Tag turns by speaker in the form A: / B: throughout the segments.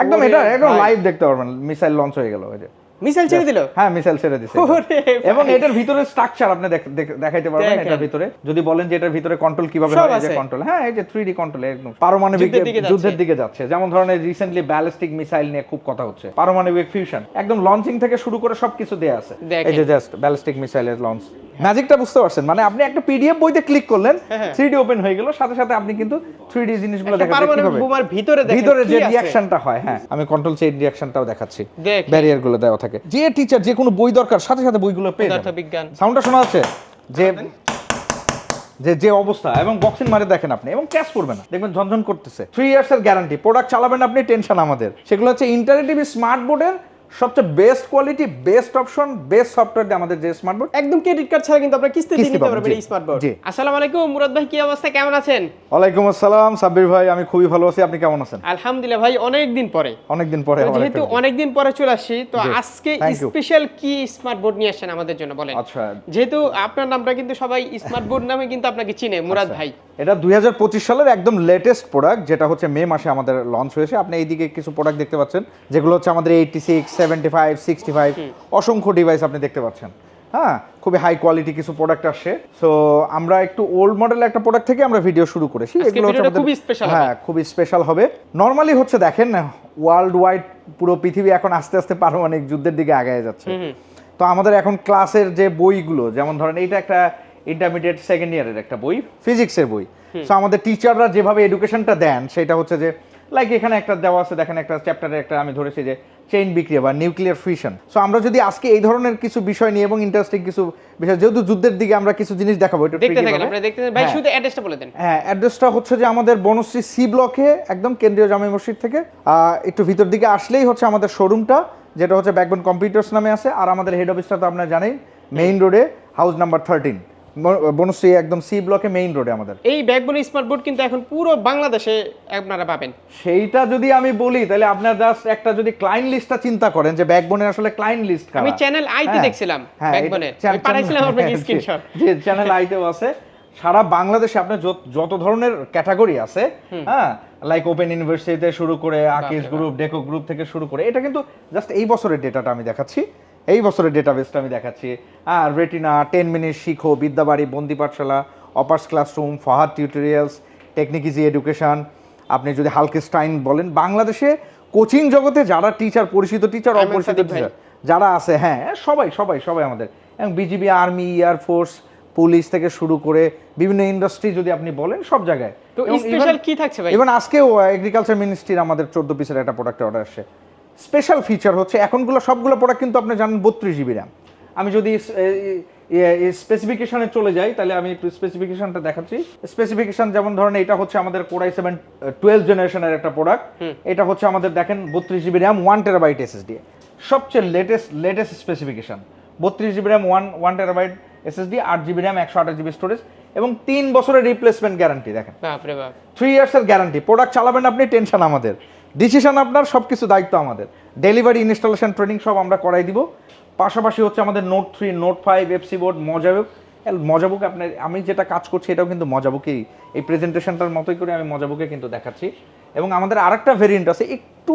A: একদম এটা একদম লাইভ দেখতে পারবেন মিসাইল লঞ্চ হয়ে গেল ওই যে।
B: মিসাইল ছেড়ে দিল?
A: হ্যাঁ মিসাইল ছেড়ে দিছে। এবং এটার ভিতরে স্ট্রাকচার আপনি দেখ- দেখ- দেখাইতে পারবেন এটার ভিতরে। যদি বলেন যে এটার ভিতরে কন্ট্রোল কীভাবে হয় এই যে কন্ট্রোল হ্যাঁ এই যে 3D কন্ট্রোল একদম। পারমাণবিক
B: যুদ্ধের দিকে যাচ্ছে।
A: যেমন ধরনের রিসেন্টলি ব্যালিস্টিক মিসাইল নিয়ে খুব কথা হচ্ছে। পারমাণবিক ফিউশন একদম লঞ্চিং থেকে শুরু করে সবকিছু দেয়া আছে। এই যে জাস্ট ব্যালিস্টিক মিসাইলের লঞ্চ ম্যাজিকটা বুঝতে পারছেন? মানে আপনি একটা পিডিএফ বইতে ক্লিক করলেন
B: হ্যাঁ।
A: 3D ওপেন হয়ে গেল। সাথে সাথে আপনি কিন্তু 3D জিনিসগুলো
B: একটা
A: দেখাতে
B: পারমাণবিক বোমার ভিতরে
A: ভিতরে যে। রিঅ্যাকশনটা হয় হ্যাঁ। আমি কন্ট্রোল চেইন রিঅ্যাকশনটাও দেখাচ্ছি।
B: দেখেন।
A: ব্যারিয়ারগুলো দেওয়া থাকে। যে টিচার যে কোনো বই দরকার সাথে সাথে বইগুলো পেয়ে যাবে
B: বিজ্ঞান
A: সাউন্ডটা শোনা যাচ্ছে? যে যে যে অবস্থা এবং বক্সিং মারে দেখেন আপনি এবং ক্যাশ করবে না। দেখবেন ঝনঝন করতেছে। থ্রি ইয়ার্স এর গ্যারান্টি প্রোডাক্ট চালাবেন আপনি টেনশন আমাদের। সেগুলো হচ্ছে ইন্টারেটিভ স্মার্ট বোর্ডের সবচেয়ে best quality best option best software দিয়ে আমাদের যে স্মার্ট বোর্ড
B: একদম ক্রেডিট কার্ড ছাড়া কিন্তু আপনারা কিস্তিতে নিতে পারবেন এই স্মার্ট বোর্ড
A: জি।
B: আসসালামু আলাইকুম মুরাদ ভাই কি অবস্থা? কেমন আছেন?
A: ওয়ালাইকুম আসসালাম সাব্বির ভাই আমি খুবই ভালো আছি। আপনি কেমন আছেন?
B: আলহামদুলিল্লাহ ভাই অনেক দিন পরে।
A: অনেকদিন পরে
B: তো যেহেতু অনেক দিন পরে চলে আসছি তো আজকে স্পেশাল কি স্মার্ট বোর্ড নিয়ে আসছেন আমাদের জন্য বলেন?
A: আচ্ছা।
B: যেহেতু আপনার নামটা কিন্তু সবাই স্মার্ট বোর্ড নামে কিন্তু আপনাকে চিনে মুরাদ
A: আচ্ছা।
B: ভাই।
A: এটা দুই হাজার পঁচিশ সালের একদম লেটেস্ট প্রোডাক্ট যেটা হচ্ছে মে মাসে আমাদের লঞ্চ হয়েছে। আপনি এইদিকে কিছু প্রোডাক্ট দেখতে পাচ্ছেন যেগুলো হচ্ছে আমাদের eighty six seventy five sixty five অসংখ্য ডিভাইস আপনি দেখতে পাচ্ছেন। হ্যাঁ খুবই হাই কোয়ালিটি কিছু প্রোডাক্ট আসছে সো আমরা একটু ওল্ড মডেলের একটা প্রোডাক্ট থেকে আমরা ভিডিও শুরু করেছি। এগুলো হচ্ছে
B: খুবই হবে।
A: হ্যাঁ খুবই স্পেশাল হবে। নর্মালি হচ্ছে দেখেন ওয়ার্ল্ড ওয়াইড পুরো পৃথিবী এখন আস্তে আস্তে পারমাণবিক যুদ্ধের দিকে আগায় যাচ্ছে। তো আমাদের এখন ক্লাসের যে বইগুলো যেমন ধরেন এইটা একটা ইন্টারমিডিয়েট সেকেন্ড ইয়ারের একটা বই ফিজিক্সের বই। সো আমাদের টিচাররা যেভাবে এডুকেশনটা দেন সেটা হচ্ছে যে লাইক এখানে একটা দেওয়া আছে দেখেন একটা চ্যাপ্টারে একটা আমি ধরেছি যে চেইন বিক্রিয়া বা নিউক্লিয়ার ফিউশন সো আমরা যদি আজকে এই ধরনের কিছু বিষয় নিয়ে এবং ইন্টারেস্টিং কিছু বিষয় যেহেতু যুদ্ধের দিকে আমরা কিছু জিনিস দেখাবো একটু
B: দেখতে থাকেন। আপনারা দেখতে ভাই
A: হ্যাঁ।
B: শুধু অ্যাড্রেসটা বলে দেন।
A: হ্যাঁ অ্যাড্রেসটা হচ্ছে যে আমাদের বনশ্রী সি ব্লকে একদম কেন্দ্রীয় জামে মসজিদ থেকে। আহ, একটু ভিতর দিকে আসলেই হচ্ছে আমাদের শোরুমটা যেটা হচ্ছে ব্যাকবোন কম্পিউটার্স নামে আছে আর আমাদের হেড অফিসটা তো আপনারা জানেন মেইন রোডে হাউস নাম্বার থার্টিন বনশ্রী একদম সি ব্লকে মেইন রোডে আমাদের।
B: এই ব্যাকবোন স্মার্ট বোর্ড কিন্তু এখন পুরো বাংলাদেশে আপনারা পাবেন।
A: সেইটা যদি আমি বলি তাহলে আপনার জাস্ট একটা যদি ক্লায়েন্ট লিস্টটা চিন্তা করেন যে ব্যাকবোনের আসলে ক্লায়েন্ট লিস্ট
B: আমি চ্যানেল আইতে। দেখছিলাম ব্যাকবোনের আমি পাঠাইছিলাম আপনাকে স্ক্রিনশট
A: যে চ্যানেল আইতেও আছে। সারা বাংলাদেশে আপনার যত- ধরনের ক্যাটাগরি আছে হ্যাঁ লাইক ওপেন ইউনিভার্সিটিতে শুরু করে আকিস গ্রুপ ডেকো গ্রুপ থেকে শুরু করে এটা কিন্তু জাস্ট এই বছরের ডেটাটা আমি দেখাচ্ছি। এই বছরের ডেটাবেসটা আমি দেখাচ্ছি। হ্যাঁ রেটিনা টেন মিনিট শিখো বিদ্যাবাড়ি বন্দি পাঠশালা অপার্স classroom Fahad tutorials technique easy education আপনি যদি হালকেস্টাইন বলেন বাংলাদেশে কোচিং জগতে যারা টিচার পরিচিত টিচার অপরিচিত টিচার যারা আছে হ্যাঁ সবাই সবাই সবাই আমাদের। এবং বিজিবি আর্মি এয়ারফোর্স পুলিশ থেকে শুরু করে বিভিন্ন ইন্ডাস্ট্রি যদি আপনি বলেন সব জায়গায়।
B: তো স্পেশাল কি থাকছে ভাই?
A: ইভেন আজকেও এগ্রিকালচার মিনিস্ট্রির আমাদের চোদ্দ পিসের একটা প্রোডাক্ট অর্ডার আসছে। স্পেশাল ফিচার হচ্ছে এখনগুলো সবগুলো প্রোডাক্ট কিন্তু আপনি জানেন বত্রিশ জিবি র্যাম আমি যদি স্পেসিফিকেশনে চলে যাই তাহলে আমি একটু স্পেসিফিকেশনটা দেখাচ্ছি। স্পেসিফিকেশন যেমন ধরেন এটা হচ্ছে আমাদের কোরাই সেভেন টুয়েলভ জেনারেশনের একটা প্রোডাক্ট এটা হচ্ছে আমাদের দেখেন বত্রিশ GB RAM one terabyte SSD সবচেয়ে লেটেস্ট লেটেস্ট স্পেসিফিকেশন বত্রিশ GB RAM one one terabyte SSD আট জিবি র্যাম একশো আঠাশ জিবি স্টোরেজ এবং তিন বছরের রিপ্লেসমেন্ট গ্যারান্টি দেখেন। থ্রি ইয়ার্সের গ্যারান্টি প্রোডাক্ট চালাবেন আপনি টেনশন আমাদের। ডিসিশন আপনার সব কিছু দায়িত্ব আমাদের। ডেলিভারি ইনস্টলেশন ট্রেনিং সব আমরা করাই দিব। পাশাপাশি হচ্ছে আমাদের note three note five FC board Mozabook. Mozabook আপনার আমি যেটা কাজ করছি এটাও কিন্তু মজাবুকেই। এই প্রেজেন্টেশনটার মতোই করে আমি মজাবুকে কিন্তু দেখাচ্ছি। এবং আমাদের আরেকটা ভেরিয়েন্ট আছে একটু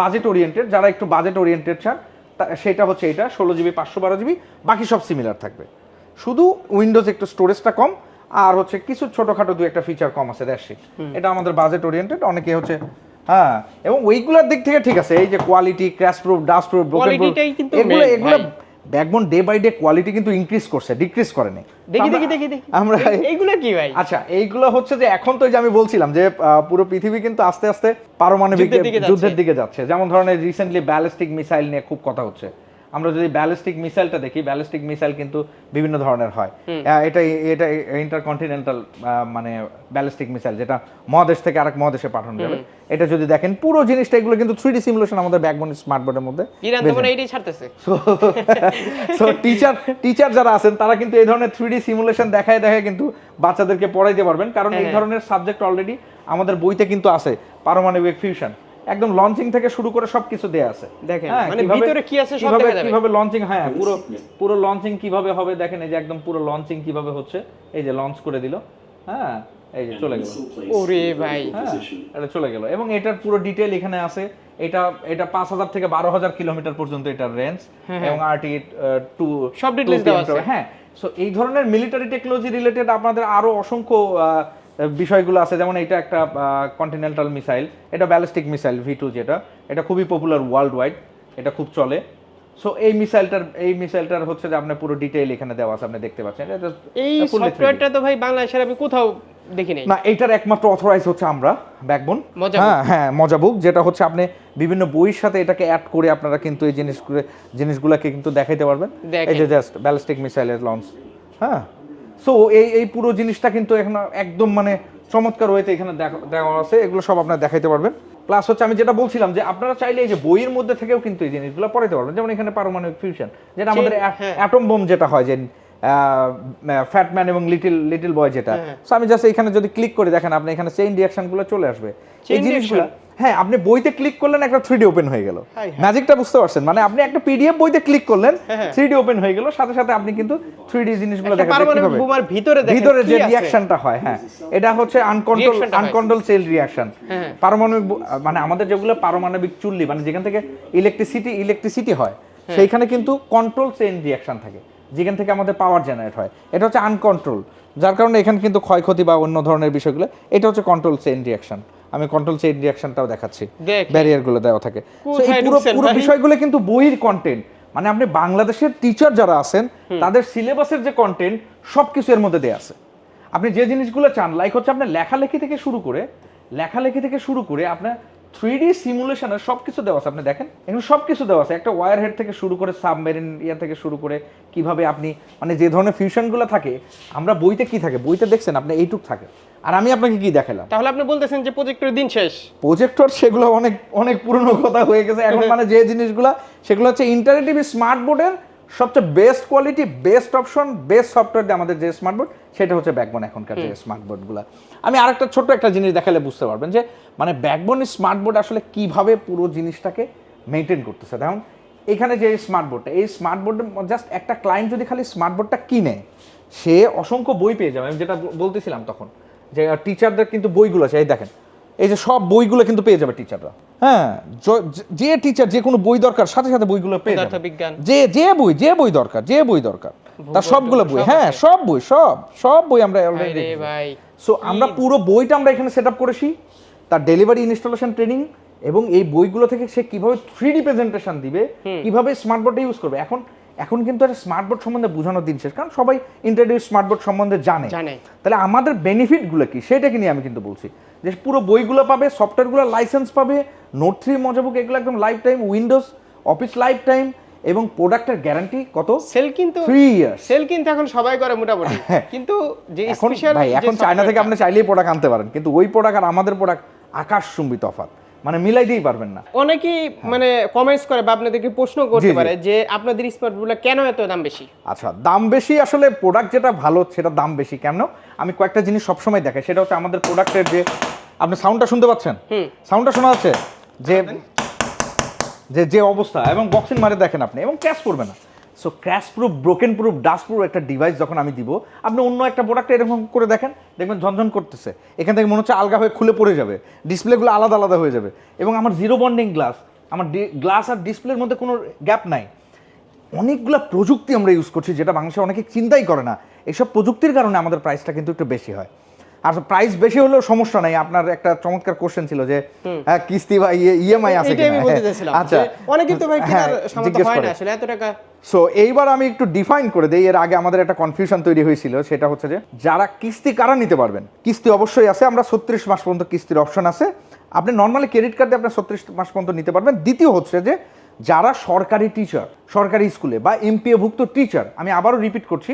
A: বাজেট ওরিয়েন্টেড যারা একটু বাজেট ওরিয়েন্টেড চান সেটা হচ্ছে এটা ষোলো জিবি পাঁচশো বারো জিবি বাকি সব সিমিলার থাকবে। শুধু উইন্ডোজ একটু স্টোরেজটা কম আর হচ্ছে কিছু ছোটখাটো দু একটা ফিচার কম আছে ইট এটা আমাদের বাজেট ওরিয়েন্টেড অনেকে হচ্ছে হ্যাঁ এবং ওইগুলোর দিক থেকে ঠিক আছে এই যে quality crash proof dust proof
B: Quality-টাই কিন্তু
A: এগুলো এগুলো backbone day by day quality কিন্তু ইনক্রিজ করছে ডিক্রিজ করেনি
B: দেখি দেখি দেখি দেখি।
A: আমরা
B: এই- এইগুলো কি ভাই?
A: আচ্ছা এইগুলো হচ্ছে যে এখন তো যে আমি বলছিলাম যে পুরো পৃথিবী কিন্তু আস্তে আস্তে পারমাণবিক
B: যুদ্ধের দিকে যাচ্ছে।
A: যুদ্ধের দিকে যাচ্ছে। যেমন ধরনের রিসেন্টলি ব্যালিস্টিক মিসাইল নিয়ে খুব কথা হচ্ছে। আমরা যদি ব্যালিস্টিক মিসাইলটা দেখি ব্যালিস্টিক মিসাইল কিন্তু বিভিন্ন ধরনের হয়। এটা এটা ইন্টারকন্টিনেন্টাল মানে ব্যালিস্টিক মিসাইল যেটা মহাদেশ থেকে আরেক মহাদেশে পাঠানো যাবে। এটা যদি দেখেন পুরো জিনিসটা এগুলো কিন্তু থ্রি ডি সিমুলেশন আমাদের ব্যাকবোন মধ্যে
B: তো মনে ছাড়তেছে।
A: সো টিচার টিচার যারা আছেন তারা কিন্তু এই ধরনের থ্রি ডি সিমুলেশন দেখায় দেখায় কিন্তু বাচ্চাদেরকে পড়াইতে পারবেন। কারণ এই
B: হ্যাঁ।
A: ধরনের সাবজেক্ট অলরেডি আমাদের বইতে কিন্তু আছে পারমাণবিক ফিউশন একদম লঞ্চিং থেকে শুরু করে সবকিছু দেয়া আছে।
B: দেখেন,
A: হ্যাঁ,
B: মানে ভিতরে কি আছে সব দেখা যাবে।
A: কীভাবে লঞ্চিং হ্যাঁ পুরো পুরো লঞ্চিং কীভাবে হবে? দেখেন এই যে একদম পুরো লঞ্চিং কীভাবে হচ্ছে? এই যে লঞ্চ করে দিল। হ্যাঁ এই যে চলে গেল।
B: ওরে ভাই।
A: হ্যাঁ এটা চলে গেল। এবং এটার পুরো ডিটেল এখানে আছে। এটা এটা পাঁচ হাজার থেকে বারো হাজার কিলোমিটার পর্যন্ত এটার রেঞ্জ এবং আরটি টু
B: হ্যাঁ, সব details দেওয়া আছে।
A: হ্যাঁ সো এই ধরনের মিলিটারি টেকনোলজি রিলেটেড আপনাদের আরও অসংখ্য আহ, বিষয়গুলো আছে যেমন এটা একটা কন্টিনেন্টাল মিসাইল এটা ব্যালিস্টিক মিসাইল ভি টু যেটা এটা খুবই পপুলার ওয়ার্ল্ড ওয়াইড এটা খুব চলে। সো এই মিসাইলটার এই মিসাইলটার হচ্ছে যে আপনার পুরো ডিটেইল এখানে দেওয়া আছে আপনি দেখতে পাচ্ছেন।
B: এই সফটওয়্যারটা তো ভাই বাংলাদেশের আমি কোথাও দেখি নাই।
A: না এইটার একমাত্র অথরাইজ হচ্ছে আমরা ব্যাকবোন হ্যাঁ হ্যাঁ মজা বুক যেটা হচ্ছে আপনি বিভিন্ন বইয়ের সাথে এটাকে অ্যাড করে আপনারা কিন্তু এই জিনিসগুলো জিনিসগুলোকে কিন্তু দেখাইতে পারবেন। এই যে জাস্ট ব্যালিস্টিক মিসাইলের লঞ্চ হ্যাঁ। সো এই এই পুরো জিনিসটা কিন্তু এখন একদম মানে চমৎকার ওয়েতে এখানে দেওয়া আছে এগুলো সব আপনারা দেখাইতে পারবেন প্লাস হচ্ছে আমি যেটা বলছিলাম যে আপনারা চাইলে এই যে বইয়ের মধ্যে থেকেও কিন্তু এই জিনিসগুলো পড়াইতে পারবেন যেমন এখানে পারমাণবিক ফিউশন যেটা আমাদের
B: হ্যাঁ।
A: অ্যাটম বোম যেটা হয় যে ফ্যাটম্যান এবং লিটিল লিটিল বয় যেটা
B: হ্যাঁ।
A: সো আমি জাস্ট এখানে যদি ক্লিক করে দেখেন আপনি এখানে চেইন রিঅ্যাকশনগুলো চলে আসবে এই জিনিসগুলো? হ্যাঁ আপনি বইতে ক্লিক করলেন একটা থ্রি ওপেন হয়ে গেল। ম্যাজিকটা বুঝতে পারছেন মানে আপনি একটা পিডিএফ বইতে ক্লিক করলেন
B: হ্যাঁ, হ্যাঁ।
A: ওপেন হয়ে গেল সাথে সাথে আপনি কিন্তু থ্রি ডি জিনিসগুলো
B: ভিতরে
A: ভিতরে যে রিয়াকশনটা হয় হ্যাঁ এটা হচ্ছে আনকন্ট্রোল
B: হয়।
A: আনকন্ট্রোল সেল রিয়াকশন
B: হ্যাঁ।
A: পারমাণবিক মানে আমাদের যেগুলো পারমাণবিক চুল্লি মানে যেখান থেকে ইলেকট্রিসিটি ইলেকট্রিসিটি হয়
B: হ্যাঁ।
A: সেইখানে কিন্তু কন্ট্রোল চেইন রিয়াকশন থাকে যেখান থেকে আমাদের পাওয়ার জেনারেট হয় এটা হচ্ছে আনকন্ট্রোল যার কারণে এখানে কিন্তু ক্ষয়ক্ষতি বা অন্য ধরনের বিষয়গুলো এটা হচ্ছে কন্ট্রোল চেইন রিয়াকশন আমি কন্ট্রোল চেইন রিয়াকশনটাও দেখাচ্ছি।
B: দেখ।
A: ব্যারিয়ারগুলো দেওয়া থাকে। এই পুরো পুরো বিষয়গুলো কিন্তু বইয়ের কন্টেন্ট মানে আপনি বাংলাদেশের টিচার যারা আছেন তাদের সিলেবাসের যে কন্টেন্ট সবকিছু এর মধ্যে দেওয়া আছে। আপনি যে জিনিসগুলো চান লাইক হচ্ছে আপনার লেখালেখি থেকে শুরু করে লেখালেখি থেকে শুরু করে আপনার থ্রি ডি সিমুলেশনের সব কিছু দেওয়া আছে। আপনি দেখেন এখানে সব কিছু দেওয়া আছে। একটা ওয়ার হেড থেকে শুরু করে সাবমেরিন ইয়া থেকে শুরু করে কীভাবে আপনি মানে যে ধরনের ফিউশনগুলো থাকে আমরা বইতে কি থাকে? বইতে দেখছেন আপনি এইটুক থাকে। আর আমি আপনাকে কি দেখালাম?
B: তাহলে আপনি বলতেছেন যে প্রজেক্টের দিন শেষ।
A: প্রজেক্টর সেগুলো অনেক অনেক পুরনো কথা হয়ে গেছে। এখন মানে যে জিনিসগুলো সেগুলো হচ্ছে ইন্টারেটিভ স্মার্ট বোর্ডের সবচেয়ে best quality best option best software দিয়ে আমাদের যে স্মার্ট বোর্ড সেটা হচ্ছে ব্যাকবোন এখনকার যে স্মার্ট বোর্ডগুলো আমি আরেকটা ছোট্ট একটা জিনিস দেখালে বুঝতে পারবেন যে মানে ব্যাকবোন স্মার্ট বোর্ড আসলে কীভাবে পুরো জিনিসটাকে মেনটেন করতেছে। দেখুন এখানে যে স্মার্ট বোর্ডটা এই স্মার্ট বোর্ডের জাস্ট একটা ক্লায়েন্ট যদি খালি স্মার্ট বোর্ডটা কিনে সে অসংখ্য বই পেয়ে যাবে। আমি যেটা বলতেছিলাম তখন যে টিচারদের কিন্তু বইগুলো আছে এই দেখেন এই যে সব বইগুলো কিন্তু পেয়ে যাবে টিচাররা হ্যাঁ যে- টিচার যে কোনো বই দরকার সাথে সাথে বইগুলো পেয়ে যাবে। যে যে বই যে বই দরকার যে বই দরকার তার সবগুলো বই
B: সব
A: হ্যাঁ সব বই সব সব বই আমরা অলরেডি
B: আরে ভাই
A: সো আমরা পুরো বইটা আমরা এখানে সেট আপ করেছি। তার ডেলিভারি ইনস্টলেশন ট্রেনিং এবং এই বইগুলো থেকে সে কীভাবে থ্রি ডি প্রেজেন্টেশন দিবে কীভাবে স্মার্ট বোর্ডটা ইউজ করবে। এখন এখন কিন্তু একটা স্মার্ট বোর্ড সম্বন্ধে বোঝানোর দিন শেষ কারণ সবাই ইন্টারডিউস স্মার্ট বোর্ড সম্বন্ধে জানে। তাহলে আমাদের বেনিফিটগুলো কি? সেটাকে নিয়ে আমি কিন্তু বলছি। যে পুরো বইগুলো পাবে সফটওয়্যারগুলো লাইসেন্স পাবে নোট থ্রি মজাবুক এগুলো একদম lifetime Windows Office lifetime এবং প্রোডাক্টের গ্যারান্টি কত?
B: সেল কিন্তু
A: থ্রি ইয়ার্স
B: সেল কিন্তু এখন সবাই করে মোটামুটি। কিন্তু যে
A: এখন
B: স্পেশাল
A: ভাই এখন চায়না থেকে আপনি চাইলেই প্রোডাক্ট আনতে পারেন কিন্তু ওই প্রোডাক্ট আর আমাদের প্রোডাক্ট আকাশ চুম্বি তফাৎ। মানে মিলাইতেই পারবেন না।
B: অনেকেই মানে কমেন্টস করে বা আপনাদেরকে প্রশ্ন করতে। পারে যে আপনাদের স্মার্টফোনগুলো কেন এত দাম বেশি?
A: আচ্ছা দাম বেশি আসলে প্রোডাক্ট যেটা ভালো সেটা দাম বেশি কেন? আমি কয়েকটা জিনিস সবসময় দেখাই সেটা হচ্ছে আমাদের প্রোডাক্টের যে আপনি সাউন্ডটা শুনতে পাচ্ছেন?
B: হুম।
A: সাউন্ডটা শোনা যাচ্ছে? যে যে যে অবস্থা এবং বক্সিং মারে দেখেন আপনি এবং ক্র্যাশ করবে না। So crash proof broken proof dust proof একটা ডিভাইস যখন আমি দিব, আপনি অন্য একটা প্রোডাক্ট এরকম করে দেখেন, দেখবেন ঝনঝন করতেছে। এখান থেকে মনে হচ্ছে আলগা হয়ে খুলে পড়ে যাবে। ডিসপ্লেগুলো আলাদা আলাদা হয়ে যাবে। এবং আমার জিরো বন্ডিং গ্লাস আমার গ্লাস আর ডিসপ্লের মধ্যে কোনো গ্যাপ নাই। অনেকগুলো প্রযুক্তি আমরা ইউজ করছি, যেটা বাংলাদেশে অনেকে চিন্তাই করে না। এইসব প্রযুক্তির কারণে আমাদের প্রাইসটা কিন্তু একটু বেশি হয়। আর প্রাইস বেশি হলেও সমস্যা নাই। আপনার একটা চমৎকার কোশ্চেন ছিল যে হ্যাঁ, কিস্তি বা ইএমআই আছে
B: আমি
A: কিনা? আচ্ছা।
B: অনেক কিন্তু ভাই
A: হ্যাঁ,
B: কেনার সামর্থ্য হয় না আসলে এত টাকা।
A: সো এইবার আমি একটু ডিফাইন করে দেই। এর আগে আমাদের একটা কনফিউশন তৈরি হয়েছিল সেটা হচ্ছে যে যারা কিস্তি কারা নিতে পারবেন? কিস্তি অবশ্যই আছে আমরা ছত্রিশ মাস পর্যন্ত কিস্তির অপশন আছে। আপনি নর্মালি ক্রেডিট কার্ড দিয়ে আপনি ছত্রিশ মাস পর্যন্ত নিতে পারবেন। দ্বিতীয় হচ্ছে যে যারা সরকারি টিচার সরকারি স্কুলে বা এমপিএভুক্ত টিচার আমি আবারও রিপিট করছি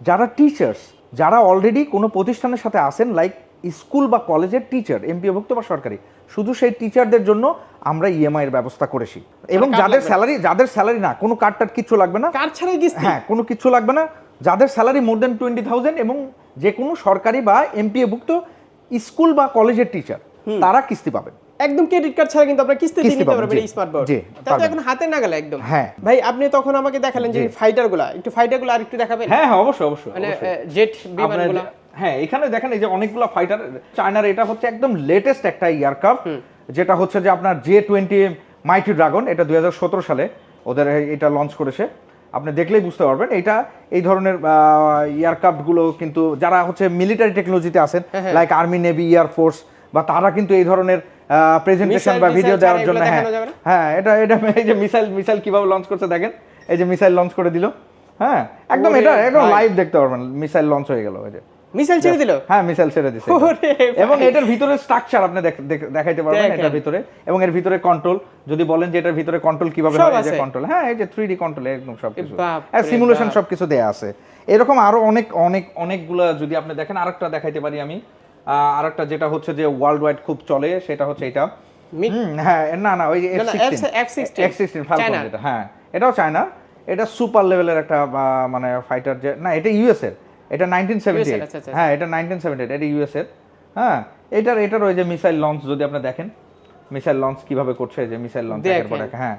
A: যারা টিচার্স যারা অলরেডি কোনো প্রতিষ্ঠানের সাথে আসেন লাইক স্কুল বা কলেজের টিচার এমপিএভুক্ত বা সরকারি শুধু সেই টিচারদের জন্য আমরা ইএমআই এর ব্যবস্থা করেছি। এবং যাদের স্যালারি যাদের স্যালারি না কোনো কার্ড টার্ড কিচ্ছু লাগবে না।
B: কার ছাড়াই
A: হ্যাঁ কোনো কিছু লাগবে না। যাদের salary more than twenty thousand এবং যে কোনো সরকারি বা এমপিএ ভুক্ত স্কুল বা কলেজের টিচার তারা কিস্তি পাবেন।
B: একদম ক্রেডিট কার্ড ছাড়া কিন্তু আপনারা কিস্তি
A: কিস্তি
B: নিতে পারবেন এই স্মার্ট বোর্ড
A: জি,
B: তা তো
A: পারবেন।
B: এখন হাতে না গেলে একদম।
A: হ্যাঁ।
B: ভাই আপনি তখন আমাকে দেখালেন যে
A: জি।
B: ফাইটারগুলা একটু ফাইটারগুলা আরেকটু দেখাবেন?
A: হ্যাঁ হ্যাঁ অবশ্যই অবশ্যই
B: মানে জেট বিমানগুলো
A: হ্যাঁ এখানে দেখেন এই যে অনেকগুলো ফাইটার চায়নার এটা হচ্ছে একদম লেটেস্ট একটা এয়ারক্রাফট যেটা হচ্ছে যে আপনার জে টোয়েন্টি মাইটি ড্রাগন এটা দুই হাজার সতেরো সালে ওদের এটা লঞ্চ করেছে। আপনি দেখলেই বুঝতে পারবেন এটা এই ধরনের এয়ারক্রাফটগুলো কিন্তু যারা হচ্ছে মিলিটারি টেকনোলজিতে আছেন like army navy air force বা তারা কিন্তু এই ধরনের প্রেজেন্টেশন বা ভিডিও দেওয়ার জন্য হ্যাঁ? হ্যাঁ এটা এটা এই যে মিসাইল মিসাইল কীভাবে লঞ্চ করছে দেখেন। এই যে মিসাইল লঞ্চ করে দিল। হ্যাঁ একদম এটা একদম লাইভ দেখতে পারবেন। মিসাইল লঞ্চ হয়ে গেল এই যে।
B: মিসাইল ছেড়ে দিল?
A: হ্যাঁ মিসাইল ছেড়ে দিছে। এবং এটার ভিতরে স্ট্রাকচার আপনি দেখ- দেখ- দেখাইতে পারবেন এটার ভিতরে। এবং এর ভিতরে কন্ট্রোল যদি বলেন যে এটার ভিতরে কন্ট্রোল কীভাবে হয় যে কন্ট্রোল হ্যাঁ এই যে 3D কন্ট্রোল একদম সবকিছু হ্যাঁ সিমুলেশন। সবকিছু দেয়া আছে। এরকম আরও অনেক অনেক অনেকগুলা যদি আপনি দেখেন আরেকটা দেখাইতে পারি আমি। আহ, আরেকটা যেটা হচ্ছে যে ওয়ার্ল্ড ওয়াইড খুব চলে সেটা হচ্ছে এটা। হ্যাঁ না না ওই যে
B: না, না,
A: F16
B: F16
A: F16 যেটা হ্যাঁ এটাও চায়না এটা সুপার লেভেলের একটা মানে ফাইটার যে না এটা ইউএস এর এটা 1978
B: US আচ্ছা, আচ্ছা,
A: হ্যাঁ এটা 1978 এটা ইউএস এর হ্যাঁ এটার এটার ওই যে মিসাইল লঞ্চ যদি আপনি দেখেন মিসাইল লঞ্চ কীভাবে করছে যে মিসাইল লঞ্চ হ্যাঁ।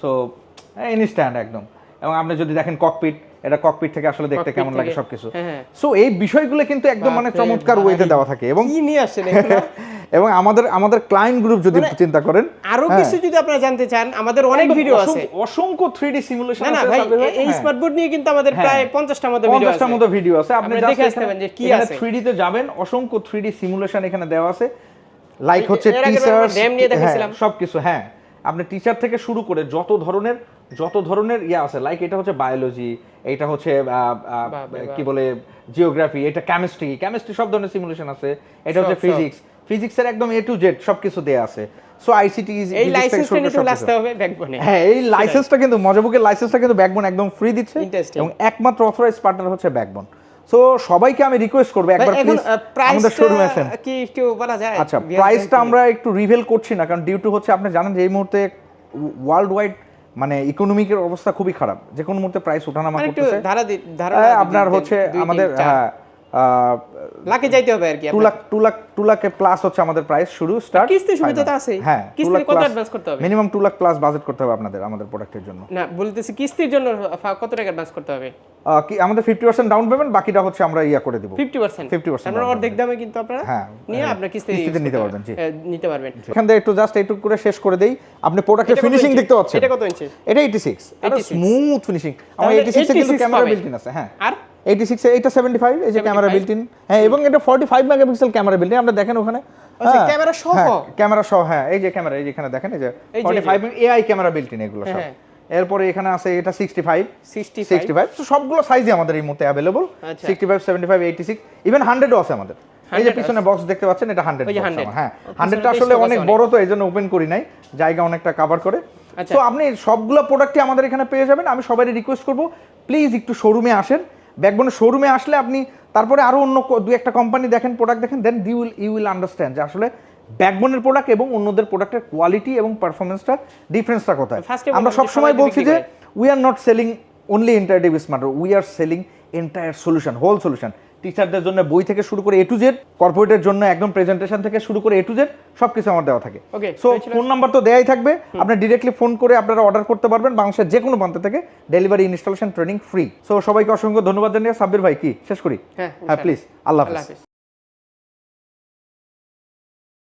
A: সো ইনস্ট্যান্ট একদম। এবং আপনি যদি দেখেন ককপিট এটা ককপিট থেকে আসলে দেখতে কেমন লাগে সবকিছু
B: হ্যাঁ, হ্যাঁ।
A: সো এই বিষয়গুলো কিন্তু একদম মানে চমৎকার ওয়েতে দেওয়া থাকে এবং
B: কি নিয়ে এগুলো?
A: এবং আমাদের আমাদের ক্লায়েন্ট গ্রুপ যদি
B: মানে
A: চিন্তা করেন
B: আরও
A: হ্যাঁ।
B: কিছু যদি আপনারা জানতে চান আমাদের অনেক ভিডিও আছে
A: অসংখ্য- অসংখ্য 3D সিমুলেশন
B: না
A: আছে
B: ভাই এই
A: হ্যাঁ।
B: স্মার্ট বোর্ড নিয়ে কিন্তু আমাদের
A: হ্যাঁ।
B: প্রায় পঞ্চাশটার মতো ভিডিও আছে
A: পঞ্চাশটার মতো ভিডিও আছে আপনি
B: দেখে আসতে পারেন যে কি আছে।
A: 3D তে যাবেন অসংখ্য 3D সিমুলেশন এখানে দেওয়া আছে লাইক হচ্ছে
B: এর আগের বার
A: টিচার
B: আমরা RAM নিয়ে দেখেছিলাম।
A: সবকিছু হ্যাঁ আপনি টিচার থেকে শুরু করে যত ধরনের যত ধরনের ইয়া আছে লাইক এটা হচ্ছে বায়োলজি এটা হচ্ছে। কি বলে জিওগ্রাফি এটা কেমিস্ট্রি কেমিস্ট্রি সব ধরনের সিমুলেশন আছে। এটা হচ্ছে
B: সব, সব।
A: ফিজিক্স ফিজিক্সের একদম এ টু জেড সবকিছু দেয়া আছে। সো আইসিটি
B: এই লাইসেন্সটা নিতে আসতে হবে ব্যাকবোনে
A: হ্যাঁ এই লাইসেন্সটা কিন্তু মজাবুকের লাইসেন্সটা কিন্তু ব্যাকবোন একদম ফ্রি দিচ্ছে। এবং একমাত্র অথরাইজ পার্টনার হচ্ছে ব্যাকবোন সো সবাইকে আমি রিকোয়েস্ট করব একবার প্লিজ আমাদের শোরুমে আসেন।
B: কি একটু বলা যায়?
A: আচ্ছা প্রাইসটা আমরা একটু রিভেল করছি না কারণ ডিউ টু হচ্ছে আপনি জানেন যে এই মুহূর্তে ওয়ার্ল্ড ওয়াইড মানে ইকোনমিকের অবস্থা খুবই খারাপ। যে কোনো মুহূর্তে প্রাইস ওঠানামা করতেছে। আপনার হচ্ছে আমাদের হ্যাঁ
B: লাখে যাইতে হবে আর কি
A: টু
B: আপনার।
A: লাখ টু লাখ টু লাখের প্লাস হচ্ছে আমাদের প্রাইস শুরু স্টার্ট
B: কিস্তির সুবিধা তো আছেই।
A: হ্যাঁ
B: কিস্তিতে কত advance করতে হবে?
A: Minimum two lakh plus budget করতে হবে আপনাদের আমাদের প্রোডাক্টের জন্য।
B: না বলতেছি কিস্তির জন্য কত টাকা অ্যাডভান্স করতে হবে?
A: কি আমাদের ফিফটি পার্সেন্ট ডাউন পেমেন্ট বাকিটা হচ্ছে আমরা ইয়া করে দিব।
B: ফিফটি পার্সেন্ট
A: 50%
B: আমরা অর্ধেক দামে কিন্তু আপনারা
A: হ্যাঁ,
B: নিয়ে
A: হ্যাঁ,
B: আপনার কিস্তি
A: কিস্তিতে নিতে পারবেন, জি।
B: হ্যাঁ, নিতে পারবেন।
A: এখান থেকে একটু জাস্ট এইটুকু করে শেষ করে দেই। আপনি প্রোডাক্টের ফিনিশিং দেখতে পাচ্ছেন?
B: এটা কত ইঞ্চি?
A: এটা 86 এটা স্মুথ ফিনিশিং আমার 86 এ কিন্তু ক্যামেরা। বিল্ট ইন আছে হ্যাঁ।
B: আর
A: 86 এ এটা 75 এই যে ক্যামেরা বিল্ট ইন হ্যাঁ এবং এটা 45 মেগাপিক্সেল ক্যামেরা বিল্ট ইন আপনি দেখেন ওখানে।
B: আচ্ছা,
A: হ্যাঁ,
B: ক্যামেরা সহ?
A: হ্যাঁ, ক্যামেরা সহ হ্যাঁ এই যে ক্যামেরা এই যে এখানে দেখেন এই যে
B: যে,
A: 45 এআই ক্যামেরা বিল্ট ইন এগুলো সব।
B: হ্যাঁ।
A: এরপরে এখানে আছে এটা 65
B: 65
A: 65 তো সবগুলো সাইজই আমাদের এই মুহূর্তে অ্যাভেলেবল
B: আচ্ছা।
A: 65 75 86 ইভেন 100 ও আছে আমাদের। এই যে পিছনে বক্স দেখতে পাচ্ছেন এটা 100
B: ওই যে
A: box
B: 100
A: আমার, হ্যাঁ।
B: ও, পিছনে
A: 100টা
B: বেশ
A: আসলে অনেক। বড় তো এই জন্য ওপেন করি নাই। জায়গা অনেকটা কভার করে।
B: আচ্ছা।
A: তো আপনি সবগুলো প্রোডাক্টই আমাদের এখানে পেয়ে যাবেন। আমি সবাই রিকোয়েস্ট করব প্লিজ একটু শোরুমে আসেন। ব্যাকবোনের শোরুমে আসলে আপনি তারপরে আরও অন্য দু একটা কোম্পানি দেখেন প্রোডাক্ট দেখেন then you will you will understand যে আসলে ব্যাকবোনের প্রোডাক্ট এবং অন্যদের প্রোডাক্টের কোয়ালিটি এবং পারফরমেন্সটা ডিফারেন্সটা কোথায়। আমরা সবসময় বলছি যে we are not selling only interactive smart we are selling entire solution whole solution টিচারদের জন্য বই থেকে শুরু করে এ টু জেড কর্পোরেটের জন্য একদম প্রেজেন্টেশন থেকে শুরু করে এ টু জেড সব কিছু আমার দেওয়া থাকে।
B: ওকে
A: সো ফোন নাম্বার তো দেওয়াই থাকবে। আপনি ডিরেক্টলি ফোন করে আপনারা অর্ডার করতে পারবেন বাংলাদেশের যে কোনো প্রান্ত থেকে delivery installation training free so সবাইকে অসংখ্য ধন্যবাদ জানিয়ে সাব্বির ভাই কি? শেষ করি?
B: হ্যাঁ,
A: হ্যাঁ প্লিজ আল্লাহ
B: আল্লাহ হাফেজ।